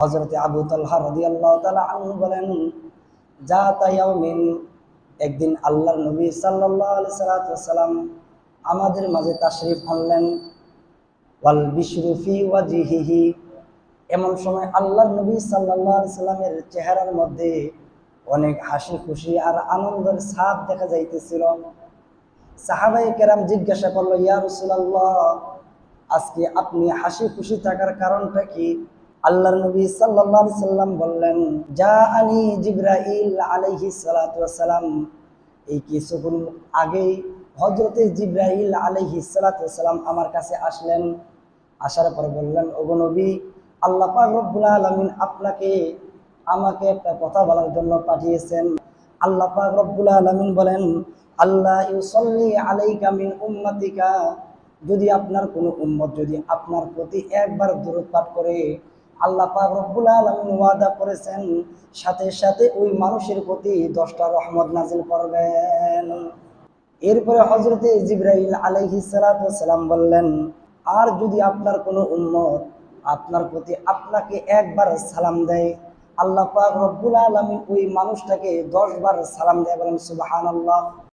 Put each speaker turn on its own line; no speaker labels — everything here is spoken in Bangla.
হজরত আবু তালহা রাদিয়াল্লাহু তাআলা আনহু বলেন যা তাইয়াউমিন একদিন আল্লাহর নবী সাল্লাল্লাহু আলাইহি সাল্লাতু সাল্লাম আমাদের মাঝে তাশরিফ আনলেন। ওয়াল বিশরু ফি ওয়াজিহিহি। এমন সময় আল্লাহর নবী সাল্লাল্লাহু আলাইহি সাল্লামের চেহারার মধ্যে অনেক হাসি খুশি আর আনন্দের ছাপ দেখা যাইতেছিল। সাহাবাই কেরাম জিজ্ঞাসা করল, ইয়া রাসূলুল্লাহ, আজকে আপনি হাসি খুশি থাকার কারণটা কি? আল্লাহর নবী সাল্লাল্লাহু আলাইহি সাল্লাম বললেন, যা আনি জিবরাইল আলাইহি সালাতু ওয়াসালাম। এই কিছুক্ষণ আগেই হযরতে জিবরাইল আলাইহি সালাতু ওয়াসালাম আমার কাছে আসলেন। আসার পর বললেন, ওগো নবী, আল্লাহ পাক রব্বুল আলামিন আপনাকে, আমাকে একটা কথা বলার জন্য পাঠিয়েছেন। আল্লাহ পাক রব্বুল আলামিন বলেন আল্লাহ ইউসাল্লি আলাইকা মিন উম্মাতিকা। যদি আপনার কোনো উম্মত যদি আপনার প্রতি একবার দূরত পাঠ করে আল্লাহ পাক রব্বুল আলামিন ওয়াদা করেছেন, সাথে সাথে ওই মানুষের প্রতি দশটা রহমত নাজিল করবেন। এরপরে হজরতে জিব্রাইল আলাইহিস সালাতু সালাম বললেন, আর যদি আপনার কোনো উম্মত আপনার প্রতি আপনাকে একবার সালাম দেয়, আল্লাহ পাক রব্বুল আলামিন ওই মানুষটাকে দশবার সালাম দেয় বলেন, সুবহানাল্লাহ।